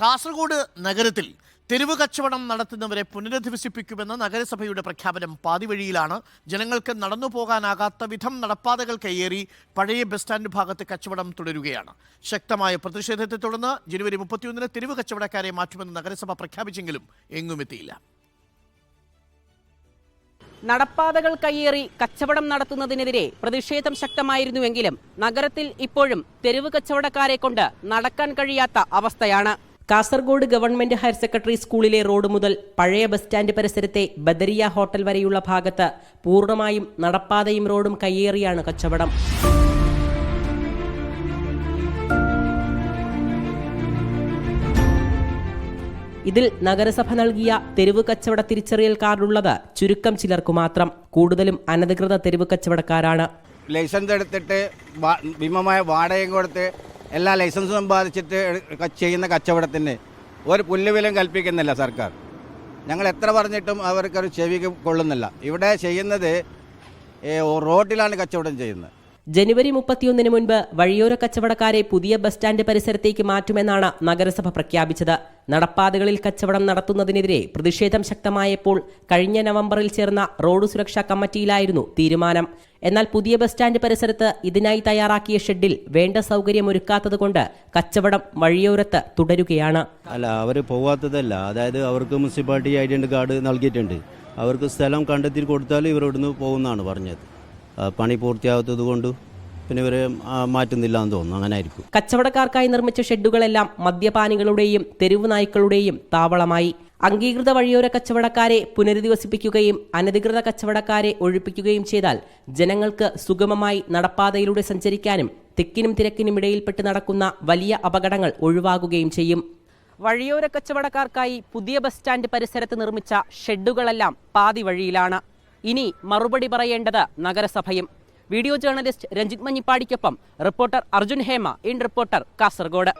കാസർഗോഡ് നഗരത്തിൽ തെരുവ് കച്ചവടം നടത്തുന്നവരെ പുനരധിവസിപ്പിക്കുമെന്ന നഗരസഭയുടെ പ്രഖ്യാപനം പാതിവഴിയിലാണ്. ജനങ്ങൾക്ക് നടന്നു പോകാനാകാത്ത വിധം നടപ്പാതകൾ കയ്യേറി പഴയ ബസ് സ്റ്റാൻഡ് ഭാഗത്ത് കച്ചവടം തുടരുകയാണ്. ശക്തമായ പ്രതിഷേധത്തെ തുടർന്ന് ജനുവരി മുപ്പത്തിയൊന്നിന് തെരുവ് കച്ചവടക്കാരെ മാറ്റുമെന്ന് നഗരസഭ പ്രഖ്യാപിച്ചെങ്കിലും എങ്ങും എത്തിയില്ല. നടപ്പാതകൾ കയ്യേറി കച്ചവടം നടത്തുന്നതിനെതിരെ പ്രതിഷേധം ശക്തമായിരുന്നുവെങ്കിലും നഗരത്തിൽ ഇപ്പോഴും തെരുവ് കച്ചവടക്കാരെ കൊണ്ട് നടക്കാൻ കഴിയാത്ത അവസ്ഥയാണ്. കാസർഗോഡ് ഗവൺമെന്റ് ഹയർ സെക്കൻഡറി സ്കൂളിലെ റോഡ് മുതൽ പഴയ ബസ് സ്റ്റാൻഡ് പരിസരത്തെ ബദരിയ ഹോട്ടൽ വരെയുള്ള ഭാഗത്ത് പൂർണമായും നടപ്പാതയും റോഡും കയ്യേറിയാണ് കച്ചവടം. ഇതിൽ നഗരസഭ നൽകിയ തെരുവ് കച്ചവട തിരിച്ചറിയൽ കാർഡുള്ളത് ചുരുക്കം ചിലർക്ക് മാത്രം. കൂടുതലും അനധികൃത തെരുവ് കച്ചവടക്കാരാണ്. ലൈസൻസ് എടുത്തിട്ട് ഭീമമായ വാടകയും കൊടുത്ത് എല്ലാ ലൈസൻസും സമ്പാദിച്ചിട്ട് ചെയ്യുന്ന കച്ചവടത്തിന് ഒരു പുല്ലുവിലും കൽപ്പിക്കുന്നില്ല സർക്കാർ. ഞങ്ങൾ എത്ര പറഞ്ഞിട്ടും അവർക്കൊരു ചെവി കൊള്ളുന്നില്ല. ഇവിടെ ചെയ്യുന്നത് റോഡിലാണ് കച്ചവടം ചെയ്യുന്നത്. ജനുവരി മുപ്പത്തിയൊന്നിന് മുൻപ് വഴിയോര കച്ചവടക്കാരെ പുതിയ ബസ് സ്റ്റാൻഡ് പരിസരത്തേക്ക് മാറ്റുമെന്നാണ് നഗരസഭ പ്രഖ്യാപിച്ചത്. നടപ്പാതകളിൽ കച്ചവടം നടത്തുന്നതിനെതിരെ പ്രതിഷേധം ശക്തമായപ്പോൾ കഴിഞ്ഞ നവംബറിൽ ചേർന്ന റോഡ് സുരക്ഷാ കമ്മിറ്റിയിലായിരുന്നു തീരുമാനം. എന്നാൽ പുതിയ ബസ് സ്റ്റാൻഡ് പരിസരത്ത് ഇതിനായി തയ്യാറാക്കിയ ഷെഡിൽ വേണ്ട സൗകര്യം സൗകര്യമൊരുക്കാത്തതുകൊണ്ട് കച്ചവടം വഴിയോരത്ത് തുടരുകയാണ്. അല്ല അവർ പോവാത്തതല്ല. അതായത് അവർക്ക് മുനിസിപ്പാലിറ്റി ഐഡന്റി കാർഡ് നൽകിയിട്ടുണ്ട്. അവർക്ക് സ്ഥലം കണ്ടെത്തി കൊടുത്താൽ ഇവർ ഇവിടുന്ന് പോകുന്നതാണ് പറഞ്ഞത്. പണി പൂർത്തിയാകാത്തത് കൊണ്ട് പിന്നെ ഇവരെ മാറ്റുന്നില്ല എന്ന് തോന്നുന്നു. അങ്ങനെ ആയിരിക്കും കച്ചവടക്കാർക്കായി നിർമ്മിച്ച ഷെഡുകളെല്ലാം മദ്യപാനികളുടെയും തെരുവ് നായ്ക്കളുടെയും താവളമായി. അംഗീകൃത വഴിയോര കച്ചവടക്കാരെ പുനരധിവസിപ്പിക്കുകയും അനധികൃത കച്ചവടക്കാരെ ഒഴിപ്പിക്കുകയും ചെയ്താൽ ജനങ്ങൾക്ക് സുഗമമായി നടപ്പാതയിലൂടെ സഞ്ചരിക്കാനും തിക്കിനും തിരക്കിനും ഇടയിൽപ്പെട്ട് നടക്കുന്ന വലിയ അപകടങ്ങൾ ഒഴിവാകുകയും ചെയ്യും. വഴിയോര കച്ചവടക്കാർക്കായി പുതിയ ബസ് സ്റ്റാൻഡ് പരിസരത്ത് നിർമ്മിച്ച ഷെഡുകളെല്ലാം പാതി വഴിയിലാണ്. ഇനി മറുപടി പറയേണ്ടത് നഗരസഭയും. Video journalist Ranjith മഞ്ഞിപ്പാടിക്കൊപ്പം reporter Arjun Hema in reporter Kasaragod.